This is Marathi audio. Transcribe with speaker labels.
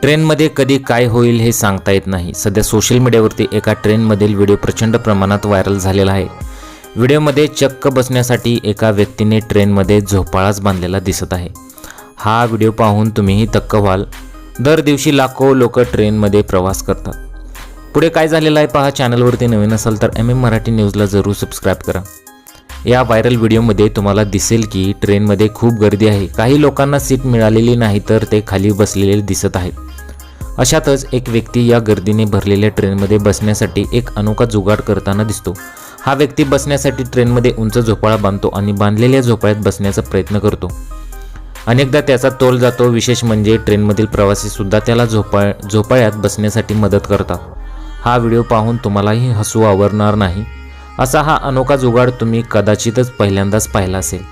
Speaker 1: ट्रेनमध्ये कधी काय होईल हे सांगता येत नाही. सध्या सोशल मीडियावरती एका ट्रेनमधील व्हिडिओ प्रचंड प्रमाणात व्हायरल झालेला आहे. व्हिडिओमध्ये चक्क बसण्यासाठी एका व्यक्तीने ट्रेनमध्ये झोपाळाच बांधलेला दिसत आहे. हा व्हिडिओ पाहून तुम्हीही तक्क व्हाल. दर दिवशी लाखो लोक ट्रेनमध्ये प्रवास करतात. पुढे काय झालेलं आहे पहा चॅनलवरती नवीन असाल तर एम एम मराठी न्यूजला जरूर सबस्क्राईब करा. या व्हायरल व्हिडिओमध्ये तुम्हाला दिसेल की ट्रेनमध्ये खूप गर्दी आहे. काही लोकांना सीट मिळालेली नाही तर ते खाली बसलेले दिसत आहेत. अशातच एक व्यक्ती या गर्दीने भरलेल्या ट्रेनमध्ये बसण्यासाठी एक अनोखा जुगाड करताना दिसतो. हा व्यक्ती बसण्यासाठी ट्रेनमध्ये उंच झोपाळा बांधतो आणि बांधलेल्या झोपाळ्यात बसण्याचा प्रयत्न करतो. अनेकदा त्याचा तोल जातो विशेष म्हणजे ट्रेनमधील प्रवासीसुद्धा त्याला झोपाळ झोपाळ्यात बसण्यासाठी मदत करतात. हा व्हिडिओ पाहून तुम्हालाही हसू आवरणार नाही. असा हा अनोखा जुगाड तुम्ही कदाचितच पहिल्यांदाच पाहिला असेल.